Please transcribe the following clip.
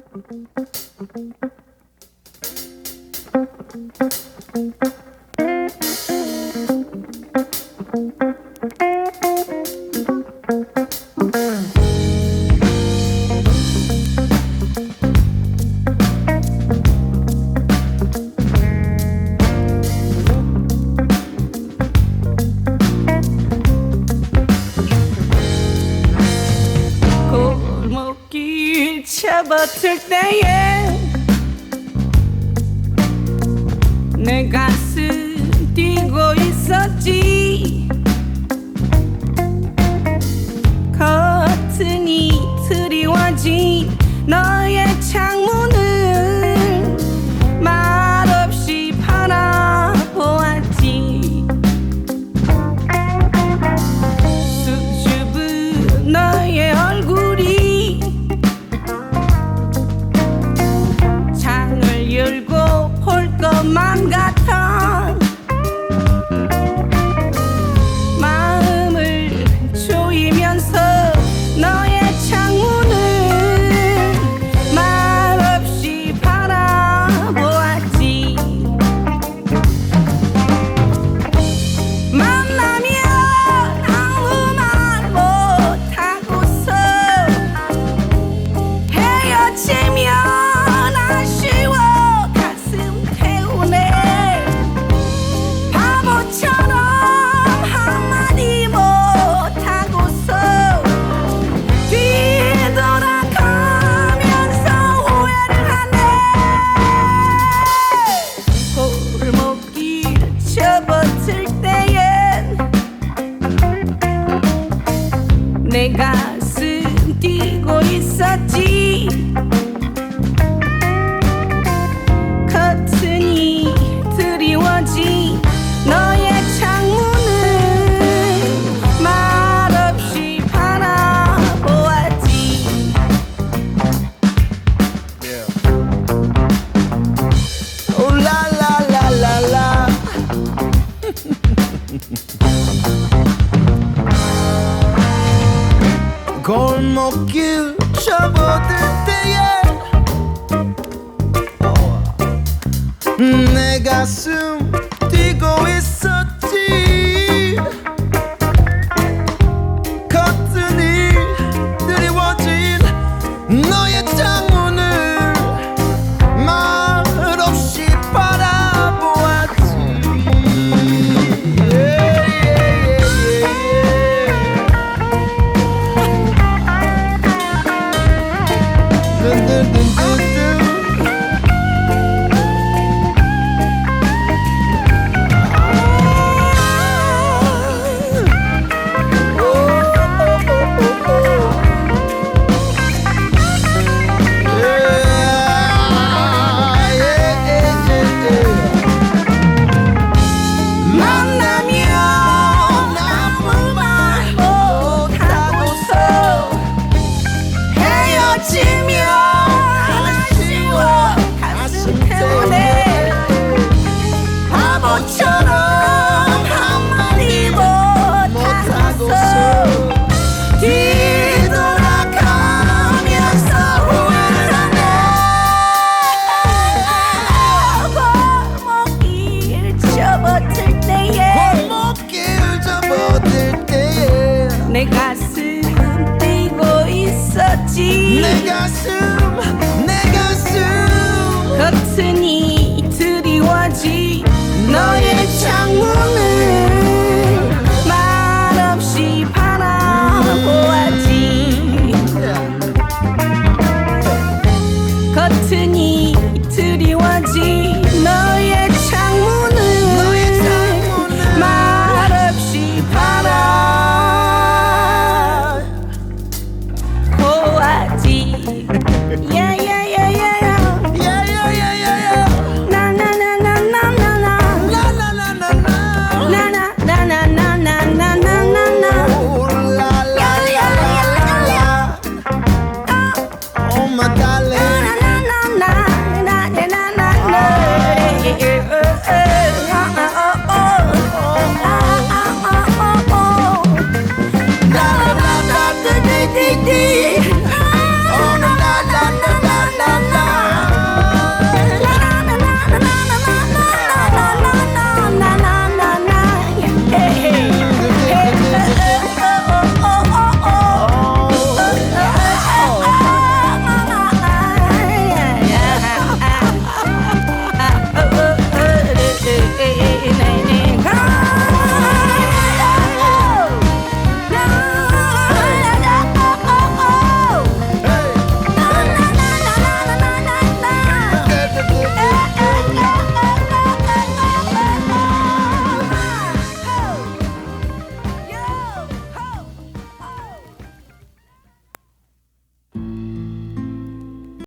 Thank you. 어렸을 때에 내 가슴 뛰고 있었지. 골목길 접어들 때에 내 가슴 너처럼 한 마리 못하고 뒤돌아가면서 후회하네 골목길 접어들 때에. 골목길 접어들 때에. 내 가슴 뛰고 있었지. 내 가슴